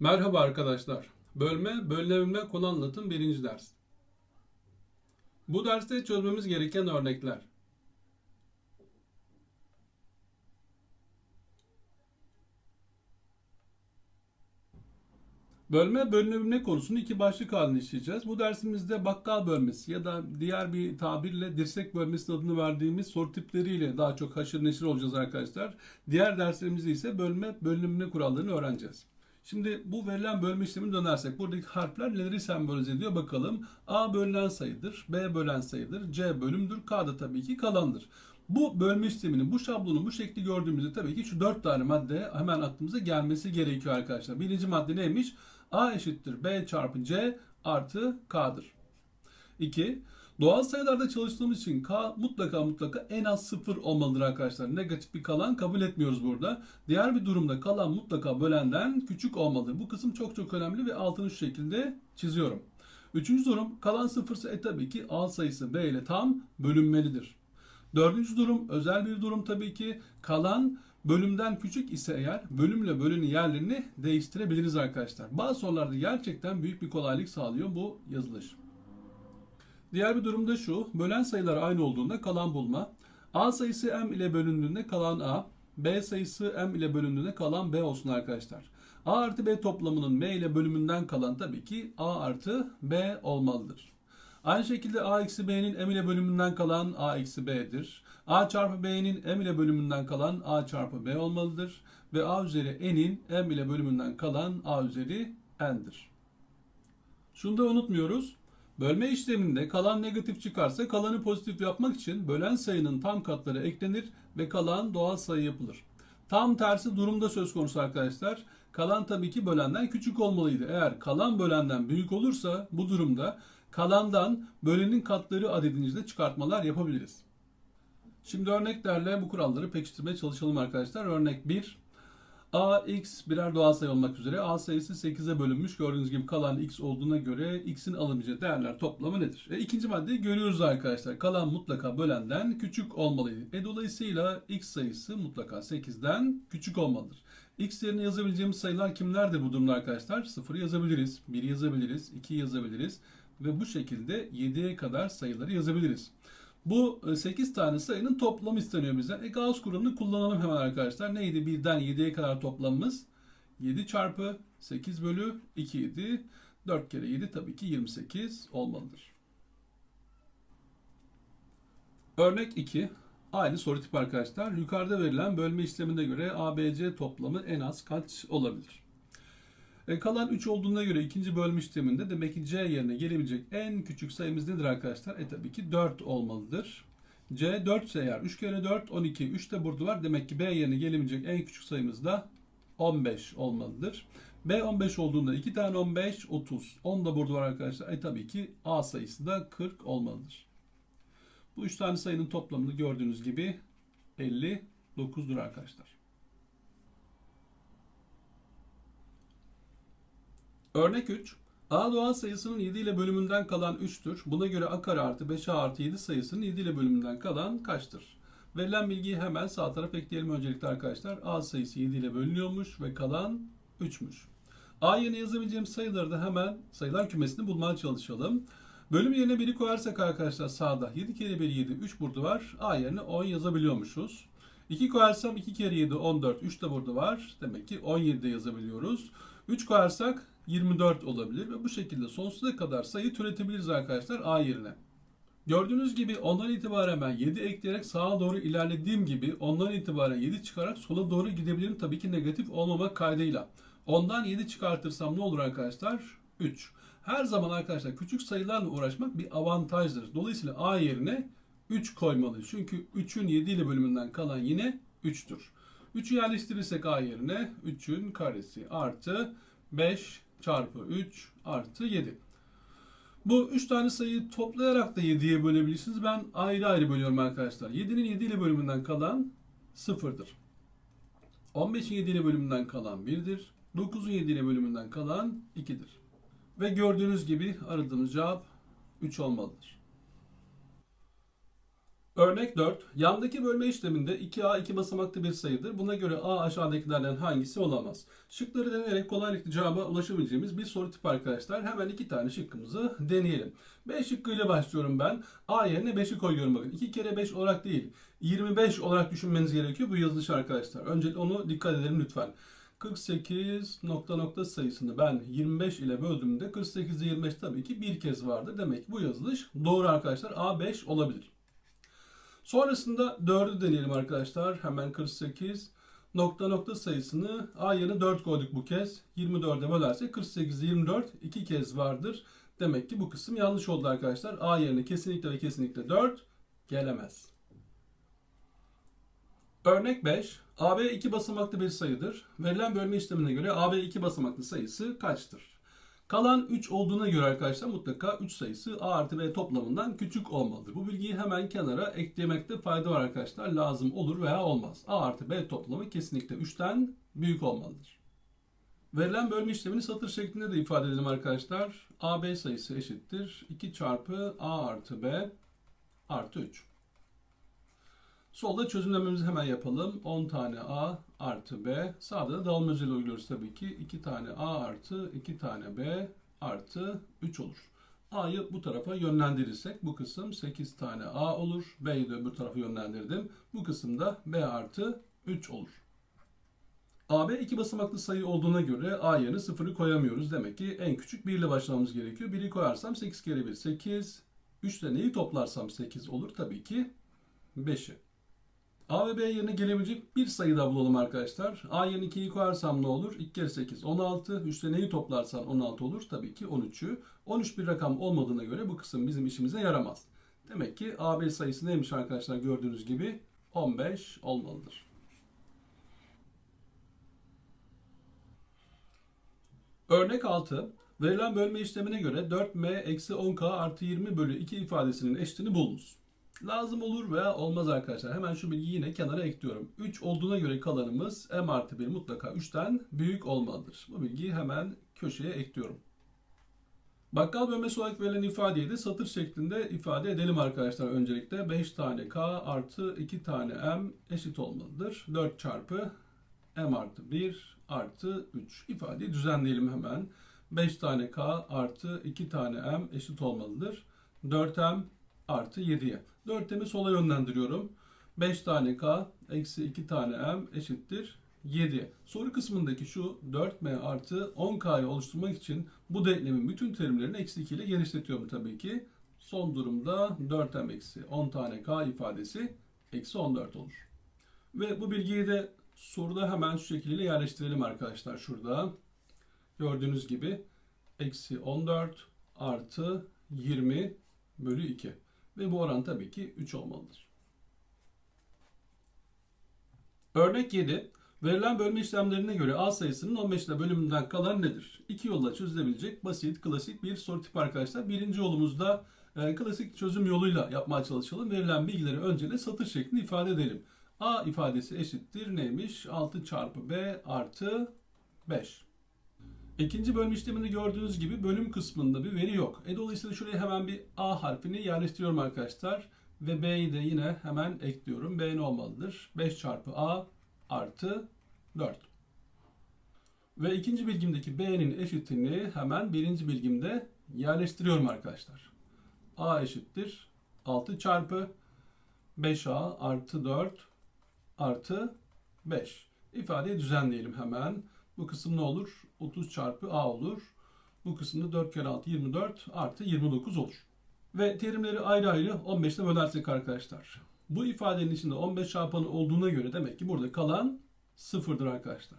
Merhaba arkadaşlar. Bölme, bölünebilme konu anlatım birinci ders. Bu derste çözmemiz gereken örnekler. Bölme, bölünebilme konusunu iki başlık halinde işleyeceğiz. Bu dersimizde bakkal bölmesi ya da diğer bir tabirle dirsek bölmesi adını verdiğimiz soru tipleriyle daha çok haşır neşir olacağız arkadaşlar. Diğer derslerimizde ise bölme, bölünebilme kurallarını öğreneceğiz. Şimdi bu verilen bölme işlemine dönersek buradaki harfler neleri sembolize ediyor bakalım. A bölünen sayıdır, B bölen sayıdır, C bölümdür, K da tabii ki kalandır. Bu bölme işleminin, bu şablonun bu şekli gördüğümüzde tabii ki şu dört tane madde hemen aklımıza gelmesi gerekiyor arkadaşlar. Birinci madde neymiş? A eşittir B çarpı C artı K'dır. 2. Doğal sayılarda çalıştığımız için K mutlaka mutlaka en az 0 olmalıdır arkadaşlar. Negatif bir kalan kabul etmiyoruz burada. Diğer bir durumda kalan mutlaka bölenden küçük olmalıdır. Bu kısım çok çok önemli ve altını şu şekilde çiziyorum. Üçüncü durum kalan sıfırsa e tabii ki A sayısı B ile tam bölünmelidir. Dördüncü durum özel bir durum tabii ki kalan bölümden küçük ise eğer bölümle bölünün yerlerini değiştirebiliriz arkadaşlar. Bazı sorularda gerçekten büyük bir kolaylık sağlıyor bu yazılış. Diğer bir durumda şu. Bölen sayılar aynı olduğunda kalan bulma. A sayısı m ile bölündüğünde kalan A. B sayısı m ile bölündüğünde kalan B olsun arkadaşlar. A artı B toplamının m ile bölümünden kalan tabii ki A artı B olmalıdır. Aynı şekilde A eksi B'nin m ile bölümünden kalan A eksi B'dir. A çarpı B'nin m ile bölümünden kalan A çarpı B olmalıdır. Ve A üzeri n'in m ile bölümünden kalan A üzeri n'dir. Şunu da unutmuyoruz. Bölme işleminde kalan negatif çıkarsa kalanı pozitif yapmak için bölen sayının tam katları eklenir ve kalan doğal sayı yapılır. Tam tersi durumda söz konusu arkadaşlar. Kalan tabii ki bölenden küçük olmalıydı. Eğer kalan bölenden büyük olursa bu durumda kalandan bölenin katları adedince de çıkartmalar yapabiliriz. Şimdi örneklerle bu kuralları pekiştirmeye çalışalım arkadaşlar. Örnek 1. A, x birer doğal sayı olmak üzere A sayısı 8'e bölünmüş. Gördüğünüz gibi kalan x olduğuna göre x'in alınacağı değerler toplamı nedir? E, ikinci maddeyi görüyoruz arkadaşlar. Kalan mutlaka bölenden küçük olmalıydı. E, dolayısıyla x sayısı mutlaka 8'den küçük olmalıdır. X yerine yazabileceğimiz sayılar kimlerdir bu durumda arkadaşlar? 0 yazabiliriz, 1 yazabiliriz, 2 yazabiliriz ve bu şekilde 7'ye kadar sayıları yazabiliriz. Bu 8 tane sayının toplamı isteniyor bizden. E Gauss kuralını kullanalım hemen arkadaşlar. Neydi? 1'den 7'ye kadar toplamımız? 7 çarpı 8 bölü 2 idi. 4 kere 7 tabii ki 28 olmalıdır. Örnek 2. Aynı soru tipi arkadaşlar. Yukarıda verilen bölme işlemine göre ABC toplamı en az kaç olabilir? E, kalan 3 olduğuna göre ikinci bölme işleminde demek ki C yerine gelebilecek en küçük sayımız nedir arkadaşlar? E tabii ki 4 olmalıdır. C 4 ise eğer 3 kere 4 12 3 de burada var. Demek ki B yerine gelebilecek en küçük sayımız da 15 olmalıdır. B 15 olduğunda 2 tane 15 30. 10 da burada var arkadaşlar. E tabii ki A sayısı da 40 olmalıdır. Bu 3 tane sayının toplamını gördüğünüz gibi 59'dur arkadaşlar. Örnek 3. A doğal sayısının 7 ile bölümünden kalan 3'tür. Buna göre A kare artı 5A artı 7 sayısının 7 ile bölümünden kalan kaçtır? Verilen bilgiyi hemen sağ tarafa ekleyelim öncelikle arkadaşlar. A sayısı 7 ile bölünüyormuş ve kalan 3'müş. A yerine yazabileceğim sayıları da hemen sayılar kümesini bulmaya çalışalım. Bölüm yerine 1'i koyarsak arkadaşlar sağda 7 kere 1 7 3 burada var. A yerine 10 yazabiliyormuşuz. 2 koyarsam 2 kere 7 14 3 de burada var. Demek ki 17 de yazabiliyoruz. 3 koyarsak 24 olabilir ve bu şekilde sonsuza kadar sayı türetebiliriz arkadaşlar A yerine. Gördüğünüz gibi ondan itibaren ben 7 ekleyerek sağa doğru ilerlediğim gibi ondan itibaren 7 çıkarak sola doğru gidebilirim tabii ki negatif olmamak kaydıyla. Ondan 7 çıkartırsam ne olur arkadaşlar? 3. Her zaman arkadaşlar küçük sayılarla uğraşmak bir avantajdır. Dolayısıyla A yerine 3 koymalıyız. Çünkü 3'ün 7 ile bölümünden kalan yine 3'tür. 3'ü yerleştirirsek A yerine 3'ün karesi artı 5 çarpı 3 artı 7. Bu 3 tane sayıyı toplayarak da 7'ye bölebilirsiniz. Ben ayrı ayrı bölüyorum arkadaşlar. 7'nin 7 ile bölümünden kalan 0'dır. 15'in 7 ile bölümünden kalan 1'dir. 9'un 7 ile bölümünden kalan 2'dir. Ve gördüğünüz gibi aradığımız cevap 3 olmalıdır. Örnek 4. Yandaki bölme işleminde 2a iki basamaklı bir sayıdır. Buna göre a aşağıdakilerden hangisi olamaz? Şıkları deneyerek kolaylıkla cevaba ulaşabileceğimiz bir soru tipi arkadaşlar. Hemen iki tane şıkkımızı deneyelim. B şıkkıyla başlıyorum ben. A yerine 5'i koyuyorum bakın. 2 kere 5 olarak değil. 25 olarak düşünmeniz gerekiyor bu yazılış arkadaşlar. Öncelikle onu dikkat edelim lütfen. 48 nokta nokta sayısını ben 25 ile böldüğümde 48'de 25 tabii ki bir kez vardır. Demek ki bu yazılış doğru arkadaşlar. A5 olabilir. Sonrasında 4'ü deneyelim arkadaşlar. Hemen 48 nokta nokta sayısını A yerine 4 koyduk bu kez. 24'e bölersek 48'de 24 iki kez vardır. Demek ki bu kısım yanlış oldu arkadaşlar. A yerine kesinlikle ve kesinlikle 4 gelemez. Örnek 5. AB iki basamaklı bir sayıdır. Verilen bölme işlemine göre AB iki basamaklı sayısı kaçtır? Kalan 3 olduğuna göre arkadaşlar mutlaka 3 sayısı A artı B toplamından küçük olmalıdır. Bu bilgiyi hemen kenara eklemekte fayda var arkadaşlar. Lazım olur veya olmaz. A artı B toplamı kesinlikle 3'ten büyük olmalıdır. Verilen bölme işlemini satır şeklinde de ifade edelim arkadaşlar. AB sayısı eşittir. 2 çarpı A artı B artı 3. Solda çözümlememizi hemen yapalım. 10 tane A artı B. Sağda da dağılma özelliği uyguluyoruz tabii ki. 2 tane A artı 2 tane B artı 3 olur. A'yı bu tarafa yönlendirirsek bu kısım 8 tane A olur. B'yi de öbür tarafa yönlendirdim. Bu kısımda B artı 3 olur. AB iki basamaklı sayı olduğuna göre A yerine 0'ı koyamıyoruz. Demek ki en küçük 1 ile başlamamız gerekiyor. 1'i koyarsam 8 kere 1 8. 3 ile neyi toplarsam 8 olur. Tabii ki 5'i. A ve B yerine gelebilecek bir sayı da bulalım arkadaşlar. A yerine 2'yi koyarsam ne olur? 2 kere 8 16. Üstte neyi toplarsan 16 olur. Tabii ki 13'ü. 13 bir rakam olmadığına göre bu kısım bizim işimize yaramaz. Demek ki AB sayısı neymiş arkadaşlar gördüğünüz gibi 15 olmalıdır. Örnek 6. Verilen bölme işlemine göre 4m eksi 10k artı 20 bölü 2 ifadesinin eşitini bulunuz. Lazım olur veya olmaz arkadaşlar. Hemen şu bilgiyi yine kenara ekliyorum. 3 olduğuna göre kalanımız m artı 1 mutlaka 3'ten büyük olmalıdır. Bu bilgiyi hemen köşeye ekliyorum. Bakkal bölmesi olarak verilen ifadeyi de satır şeklinde ifade edelim arkadaşlar öncelikle. 5 tane k artı 2 tane m eşit olmalıdır. 4 çarpı m artı 1 artı 3 ifadeyi düzenleyelim hemen. 5 tane k artı 2 tane m eşit olmalıdır. 4m artı 7'ye. 4m'i sola yönlendiriyorum. 5 tane k eksi 2 tane m eşittir 7. Soru kısmındaki şu 4m artı 10k'yı oluşturmak için bu denklemin bütün terimlerini eksi 2 ile genişletiyorum tabii ki. Son durumda 4m eksi 10 tane k ifadesi eksi 14 olur. Ve bu bilgiyi de soruda hemen şu şekilde yerleştirelim arkadaşlar şurada. Gördüğünüz gibi eksi 14 artı 20 bölü 2. Ve bu oran tabii ki 3 olmalıdır. Örnek 7. Verilen bölme işlemlerine göre A sayısının 15 ile bölümünden kalan nedir? İki yolla çözülebilecek basit, klasik bir soru tipi arkadaşlar. Birinci yolumuzda e, klasik çözüm yoluyla yapmaya çalışalım. Verilen bilgileri önce de satır şeklinde ifade edelim. A ifadesi eşittir neymiş? 6 çarpı B artı 5. İkinci bölüm işleminde gördüğünüz gibi bölüm kısmında bir veri yok. E dolayısıyla şuraya hemen bir A harfini yerleştiriyorum arkadaşlar. Ve B'yi de yine hemen ekliyorum. B ne olmalıdır? 5 çarpı A artı 4. Ve ikinci bilgimdeki B'nin eşitini hemen birinci bilgimde yerleştiriyorum arkadaşlar. A eşittir 6 çarpı 5A artı 4 artı 5. İfadeyi düzenleyelim hemen. Bu kısım ne olur? 30 çarpı A olur. Bu kısımda 4 kere 6 24 artı 29 olur. Ve terimleri ayrı ayrı 15 ile bölersek arkadaşlar. Bu ifadenin içinde 15 çarpanı olduğuna göre demek ki burada kalan sıfırdır arkadaşlar.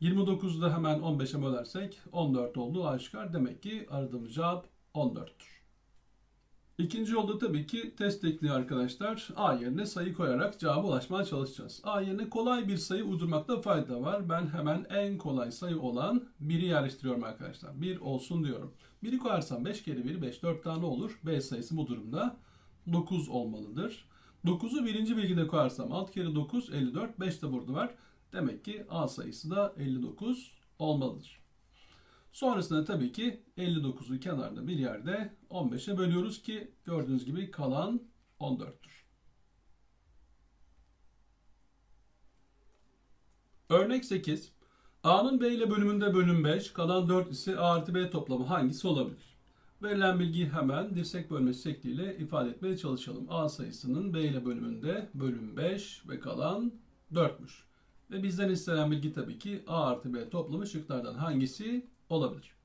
29'u da hemen 15'e bölersek 14 olduğu aşikar. Demek ki aradığımız cevap 14'tür. İkinci yolda tabii ki test tekniği arkadaşlar. A yerine sayı koyarak cevaba ulaşmaya çalışacağız. A yerine kolay bir sayı uydurmakta fayda var. Ben hemen en kolay sayı olan 1'i yerleştiriyorum arkadaşlar. 1 olsun diyorum. 1'i koyarsam 5 kere 1 5 4 tane olur. B sayısı bu durumda 9 olmalıdır. 9'u birinci bilgide koyarsam 6 kere 9 54 5 de burada var. Demek ki A sayısı da 59 olmalıdır. Sonrasında tabii ki 59'un kenarında bir yerde 15'e bölüyoruz ki gördüğünüz gibi kalan 14'tür. Örnek 8. A'nın B ile bölümünde bölüm 5, kalan 4 ise A artı B toplamı hangisi olabilir? Verilen bilgiyi hemen dirsek bölmesi şekliyle ifade etmeye çalışalım. A sayısının B ile bölümünde bölüm 5 ve kalan 4'müş. Ve bizden istenen bilgi tabii ki A artı B toplamı şıklardan hangisi olabilir?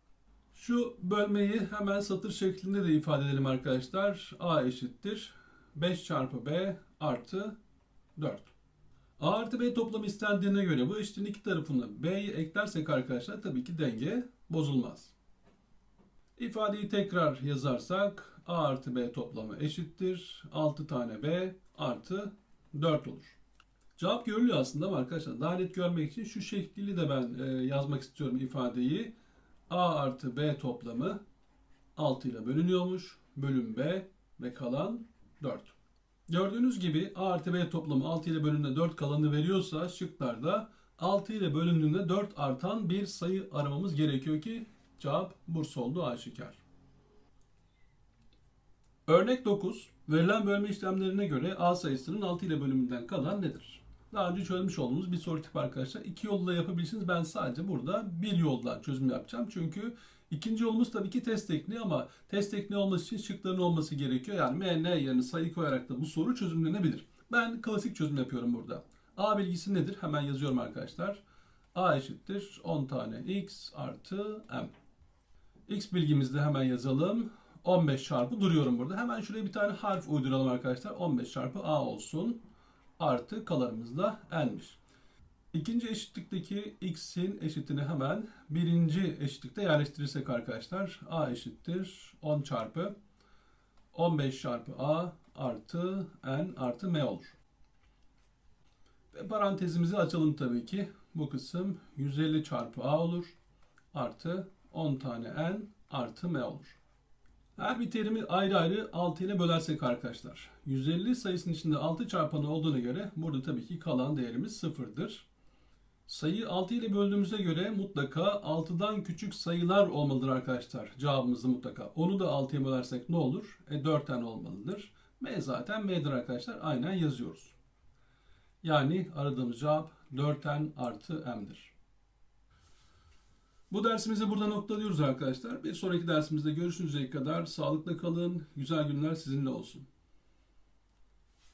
Şu bölmeyi hemen satır şeklinde de ifade edelim arkadaşlar. A eşittir 5 çarpı B artı 4. A artı B toplamı istendiğine göre bu eşitliğin iki tarafına B'yi eklersek arkadaşlar tabii ki denge bozulmaz. İfadeyi tekrar yazarsak A artı B toplamı eşittir. 6 tane B artı 4 olur. Cevap görülüyor aslında ama arkadaşlar daha net görmek için şu şekliyle de ben e, yazmak istiyorum ifadeyi. A artı B toplamı 6 ile bölünüyormuş. Bölüm B ve kalan 4. Gördüğünüz gibi A artı B toplamı 6 ile bölümünde 4 kalanı veriyorsa şıklarda 6 ile bölündüğünde 4 artan bir sayı aramamız gerekiyor ki cevap Bursa olduğu aşikar. Örnek 9. Verilen bölme işlemlerine göre A sayısının 6 ile bölümünden kalan nedir? Daha önce çözmüş olduğumuz bir soru tipi arkadaşlar. İki yolla yapabilirsiniz. Ben sadece burada bir yoldan çözüm yapacağım. Çünkü ikinci yolumuz tabii ki test tekniği ama test tekniği olması için şıkların olması gerekiyor. Yani M, N yerine sayı koyarak da bu soru çözümlenebilir. Ben klasik çözüm yapıyorum burada. A bilgisi nedir? Hemen yazıyorum arkadaşlar. A eşittir 10 tane X artı M. X bilgimizde hemen yazalım. 15 çarpı duruyorum burada. Hemen şuraya bir tane harf uyduralım arkadaşlar. 15 çarpı A olsun. Artı kalarımız da n'miş. İkinci eşitlikteki x'in eşitini hemen birinci eşitlikte yerleştirirsek arkadaşlar a eşittir 10 çarpı 15 çarpı a artı n artı m olur. Ve parantezimizi açalım tabii ki. Bu kısım 150 çarpı a olur. Artı 10 tane n artı m olur. Her bir terimi ayrı ayrı 6 ile bölersek arkadaşlar. 150 sayısının içinde 6 çarpanı olduğuna göre burada tabii ki kalan değerimiz sıfırdır. Sayı 6 ile böldüğümüze göre mutlaka 6'dan küçük sayılar olmalıdır arkadaşlar. Cevabımız da mutlaka. Onu da 6'ya bölersek ne olur? E 4 tane olmalıdır. M zaten M'dir arkadaşlar. Aynen yazıyoruz. Yani aradığımız cevap 4n artı m'dir. Bu dersimizi burada noktalıyoruz arkadaşlar. Bir sonraki dersimizde görüşünceye kadar sağlıkla kalın. Güzel günler sizinle olsun.